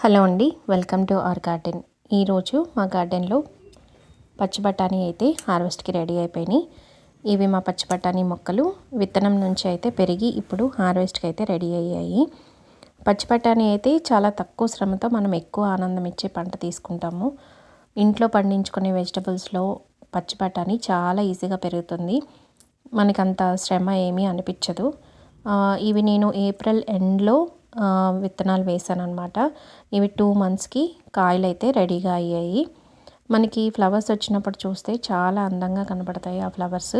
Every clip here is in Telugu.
హలో అండి వెల్కమ్ టు అవర్ గార్డెన్. ఈరోజు మా గార్డెన్లో పచ్చి బఠానీ అయితే హార్వెస్ట్కి రెడీ అయిపోయినాయి. ఇవి మా పచ్చి బఠానీ మొక్కలు. విత్తనం నుంచి అయితే పెరిగి ఇప్పుడు హార్వెస్ట్కి అయితే రెడీ అయ్యాయి. పచ్చి బఠానీ అయితే చాలా తక్కువ శ్రమతో మనం ఎక్కువ ఆనందం ఇచ్చే పంట తీసుకుంటాము. ఇంట్లో పండించుకునే వెజిటబుల్స్లో పచ్చి బఠానీ చాలా ఈజీగా పెరుగుతుంది. మనకంత శ్రమ ఏమీ అనిపించదు. ఇవి నేను ఏప్రిల్ ఎండ్లో విత్తనాలు వేసాను అనమాట ఇవి టూ మంత్స్కి కాయలు అయితే రెడీగా అయ్యాయి. మనకి ఫ్లవర్స్ వచ్చినప్పుడు చూస్తే చాలా అందంగా కనబడతాయి ఆ ఫ్లవర్స్.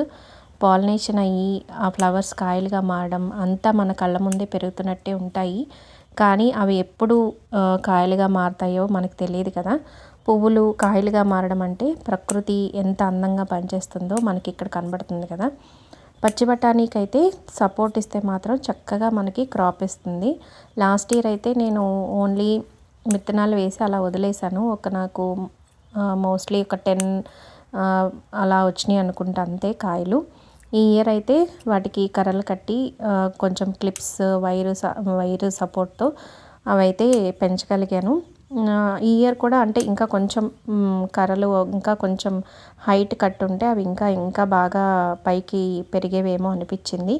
పాలినేషన్ అయ్యి ఆ ఫ్లవర్స్ కాయలుగా మారడం అంతా మన కళ్ళ ముందే పెరుగుతున్నట్టే ఉంటాయి. కానీ అవి ఎప్పుడు కాయలుగా మారుతాయో మనకు తెలియదు కదా. పువ్వులు కాయలుగా మారడం అంటే ప్రకృతి ఎంత అందంగా పనిచేస్తుందో మనకి ఇక్కడ కనబడుతుంది కదా. పచ్చి బఠానీకి అయితే సపోర్ట్ ఇస్తే మాత్రం చక్కగా మనకి క్రాప్ ఇస్తుంది. లాస్ట్ ఇయర్ అయితే నేను ఓన్లీ విత్తనాలు వేసి అలా వదిలేసాను ఒక నాకు మోస్ట్లీ ఒక టెన్ అలా వచ్చినాయి అనుకుంటా అంతే కాయలు. ఈ ఇయర్ అయితే వాటికి కర్రలు కట్టి కొంచెం క్లిప్స్ వైరు వైరు సపోర్ట్తో అవైతే పెంచగలిగాను. ఈ ఇయర్ కూడా అంటే ఇంకా కొంచెం కర్రలు ఇంకా కొంచెం హైట్ కట్టుంటే అవి ఇంకా ఇంకా బాగా పైకి పెరిగేవేమో అనిపించింది.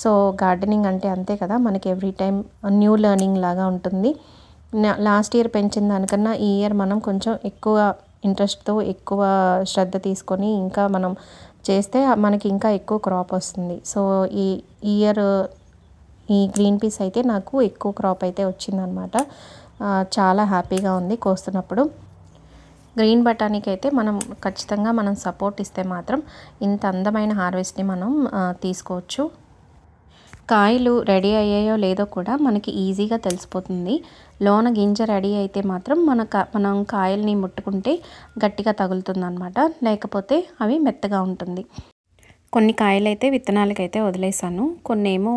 సో గార్డెనింగ్ అంటే అంతే కదా మనకి ఎవ్రీ టైం న్యూ లెర్నింగ్ లాగా ఉంటుంది. లాస్ట్ ఇయర్ పెంచిన దానికన్నా ఈ ఇయర్ మనం కొంచెం ఎక్కువ ఇంట్రెస్ట్తో ఎక్కువ శ్రద్ధ తీసుకొని ఇంకా మనం చేస్తే మనకి ఇంకా ఎక్కువ క్రాప్ వస్తుంది. సో ఈ ఇయర్ ఈ గ్రీన్ పీస్ అయితే నాకు ఎక్కువ క్రాప్ అయితే వచ్చిందనమాట. చాలా హ్యాపీగా ఉంది కోస్తున్నప్పుడు. గ్రీన్ బటానీకి అయితే మనం ఖచ్చితంగా మనం సపోర్ట్ ఇస్తే మాత్రం ఇంత అందమైన హార్వెస్ట్ని మనం తీసుకోవచ్చు. కాయలు రెడీ అయ్యాయో లేదో కూడా మనకి ఈజీగా తెలిసిపోతుంది. లోన గింజ రెడీ అయితే మాత్రం మన మనం కాయల్ని ముట్టుకుంటే గట్టిగా తగులుతుంది అనమాట లేకపోతే అవి మెత్తగా ఉంటుంది. కొన్ని కాయలు అయితే విత్తనాలకైతే వదిలేసాను. కొన్ని ఏమో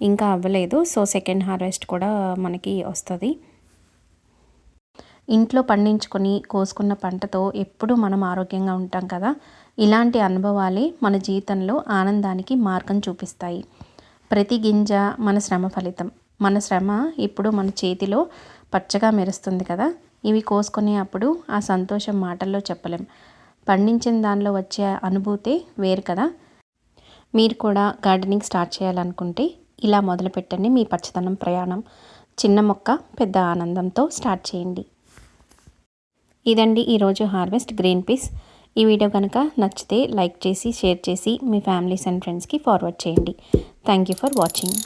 ఇంకా అవ్వలేదు. సో సెకండ్ హార్వెస్ట్ కూడా మనకి వస్తుంది. ఇంట్లో పండించుకొని కోసుకున్న పంటతో ఎప్పుడూ మనం ఆరోగ్యంగా ఉంటాం కదా? ఇలాంటి అనుభవాలే మన జీవితంలో ఆనందానికి మార్గం చూపిస్తాయి. ప్రతి గింజ మన శ్రమ ఫలితం. మన శ్రమ ఇప్పుడు మన చేతిలో పచ్చగా మెరుస్తుంది కదా? ఇవి కోసుకునే అప్పుడు ఆ సంతోషం మాటల్లో చెప్పలేం. పండించిన దానిలో వచ్చే అనుభూతే వేరు కదా? మీరు కూడా గార్డెనింగ్ స్టార్ట్ చేయాలనుకుంటే ఇలా మొదలుపెట్టండి మీ పచ్చదనం ప్రయాణం. చిన్న మొక్క పెద్ద ఆనందంతో స్టార్ట్ చేయండి. ఇదండి ఈరోజు హార్వెస్ట్ గ్రీన్ పీస్. ఈ వీడియో కనుక నచ్చితే లైక్ చేసి షేర్ చేసి మీ ఫ్యామిలీస్ అండ్ ఫ్రెండ్స్కి ఫార్వర్డ్ చేయండి. Thank you for watching.